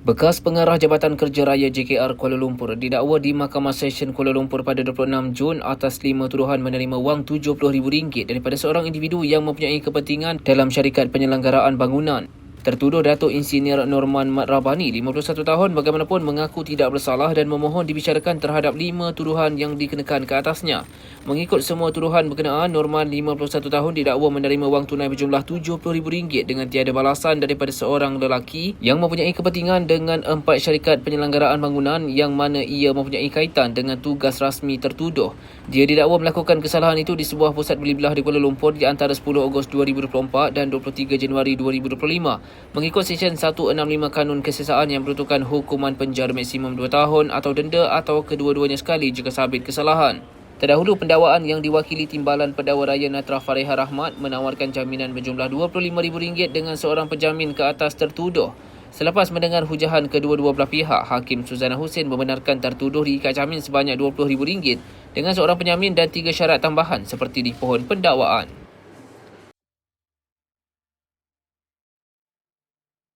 Bekas pengarah Jabatan Kerja Raya JKR Kuala Lumpur didakwa di Mahkamah Session Kuala Lumpur pada 26 Jun atas lima tuduhan menerima wang RM70,000 daripada seorang individu yang mempunyai kepentingan dalam syarikat penyelenggaraan bangunan. Tertuduh Datuk Insinyur Norman Mat Rabani, 51 tahun, bagaimanapun mengaku tidak bersalah dan memohon dibicarakan terhadap lima tuduhan yang dikenakan ke atasnya. Mengikut semua tuduhan berkenaan, Norman, 51 tahun, didakwa menerima wang tunai berjumlah RM70,000 dengan tiada balasan daripada seorang lelaki yang mempunyai kepentingan dengan empat syarikat penyelenggaraan bangunan yang mana ia mempunyai kaitan dengan tugas rasmi tertuduh. Dia didakwa melakukan kesalahan itu di sebuah pusat beli belah di Kuala Lumpur di antara 10 Ogos 2024 dan 23 Januari 2025 mengikut Seksyen 165 Kanun Kesesaan yang beruntukkan hukuman penjara maksimum 2 tahun atau denda atau kedua-duanya sekali jika sabit kesalahan. Terdahulu pendakwaan yang diwakili Timbalan Pendakwa Raya Natra Fareha Rahmat menawarkan jaminan berjumlah RM25,000 dengan seorang penjamin ke atas tertuduh. Selepas mendengar hujahan kedua-dua belah pihak, Hakim Suzana Hussein membenarkan tertuduh diikat jamin sebanyak RM20,000 dengan seorang penjamin dan tiga syarat tambahan seperti di pohon pendakwaan.